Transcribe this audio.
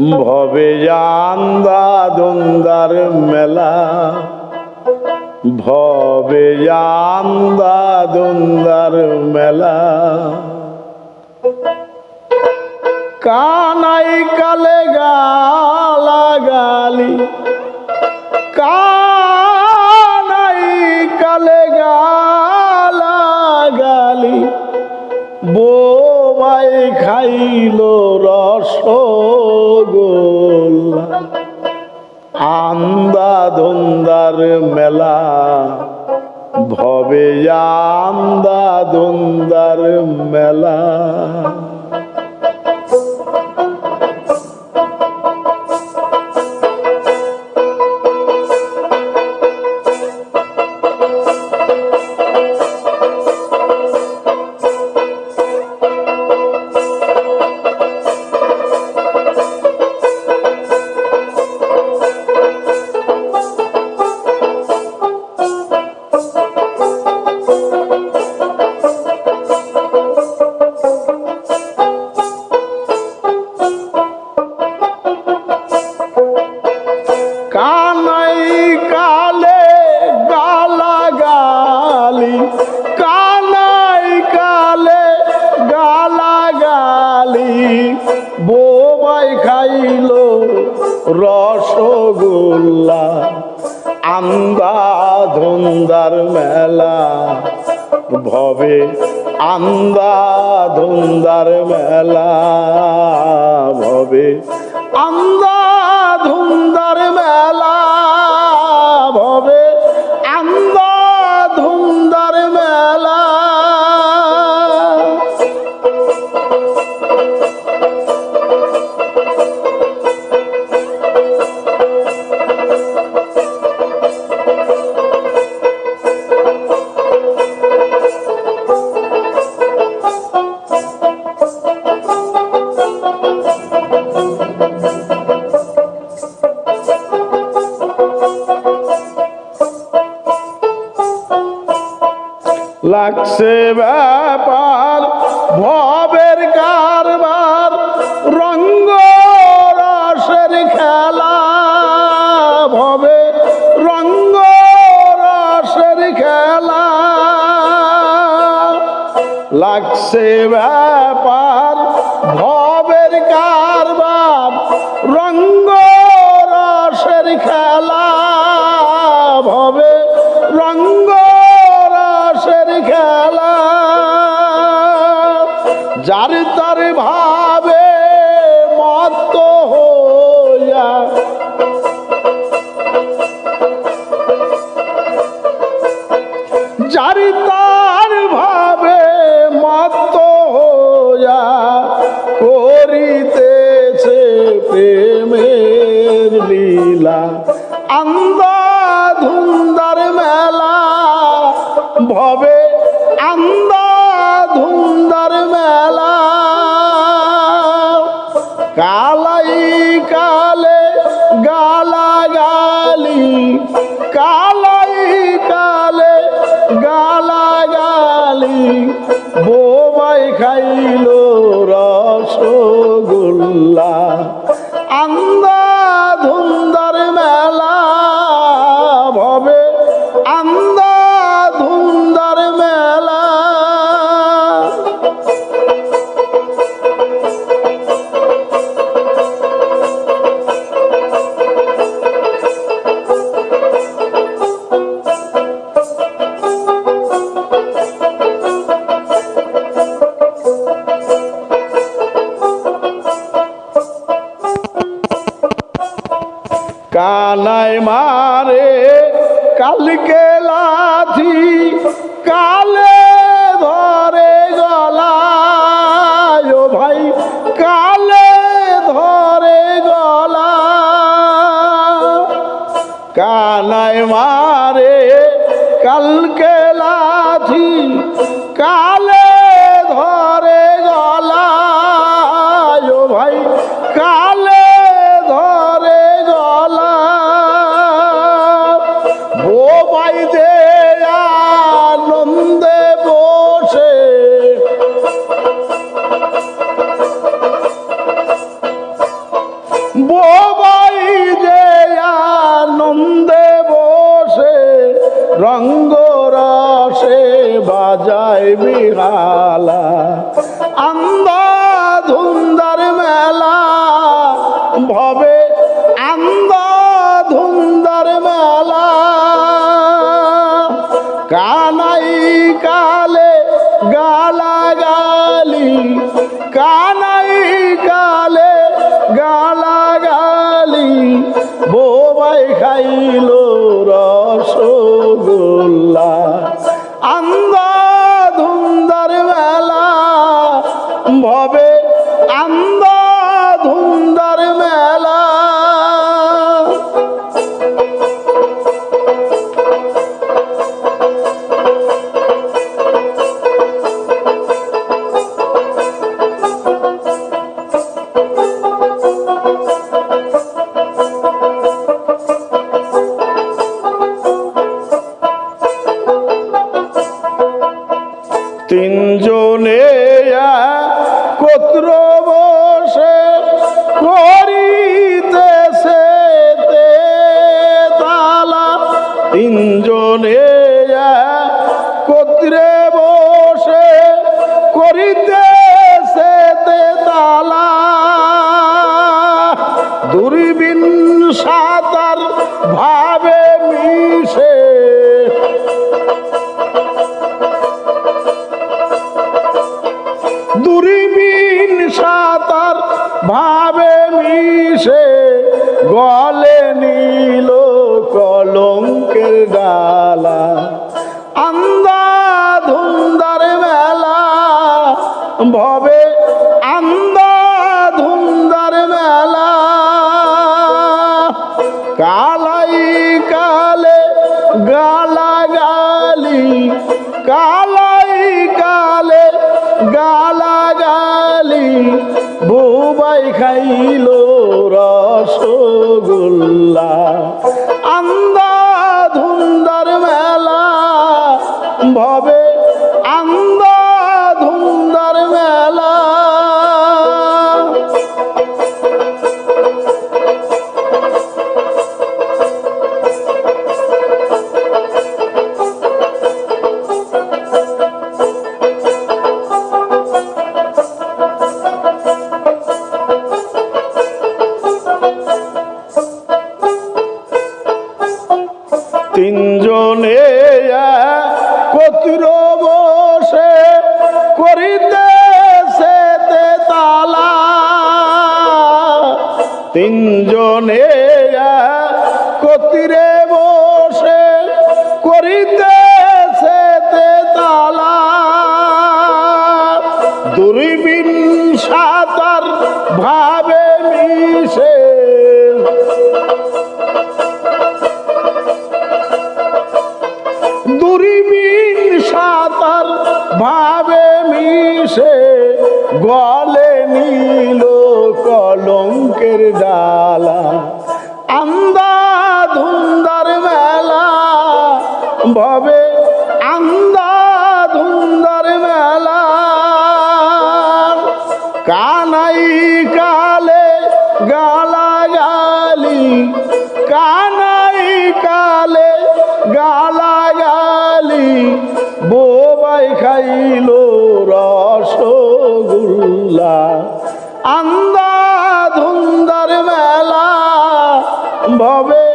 ভবে জান্দা দন্দার মেলা। ভবে জান্দা দন্দার মেলা। কানাই কালে গালা গালি কানাই কালে গালা গালি বোবাই খাইল রসগোল্লা আন্দা দন্দার মেলা ভবে আন্দা দন্দার মেলা। রসগোল্লা আন্দা ধন্দার মেলা ভবে আন্দা ধুন্দার মেলা ভবে লাগছে ব্যাপার, ভবের কারবার রঙ্গ রসের খেলা। ভবে রঙ্গ রসের খেলা। লাগছে ব্যাপার, ভবের কারবার, রঙ্গ কালাই কালে গালা গালি কালাই কালে গালা গালি বোমাই খাইল রসগোল্লা। কানাই মারে, কালকে লাথি, কালে ধরে গলায়। ভাই, কালে ধরে গলা কানাই মারে, কালকে লাথি, কালে কোত্রে বসে করিতেছে তে তালা? দূরবীন সাঁতার ভাবে মিশে। দূরবীন সাঁতার ভাবে মিশে, গলে নীল কলঙ্কের ডালা। আন্দা ধুন্দার মেলা। কালাই কালে গালা গালি কালাই কালে গালা গালি বুবাই খাইলো রসগোল্লা। তিনজনে কতির বসে করিতে তালা তিনজনে ভাবে মিশে গলে নীল কলঙ্কের ডালা আন্দা ধুন্দার মেলা ভবে আন্দা ধুন্দার মেলা ভবে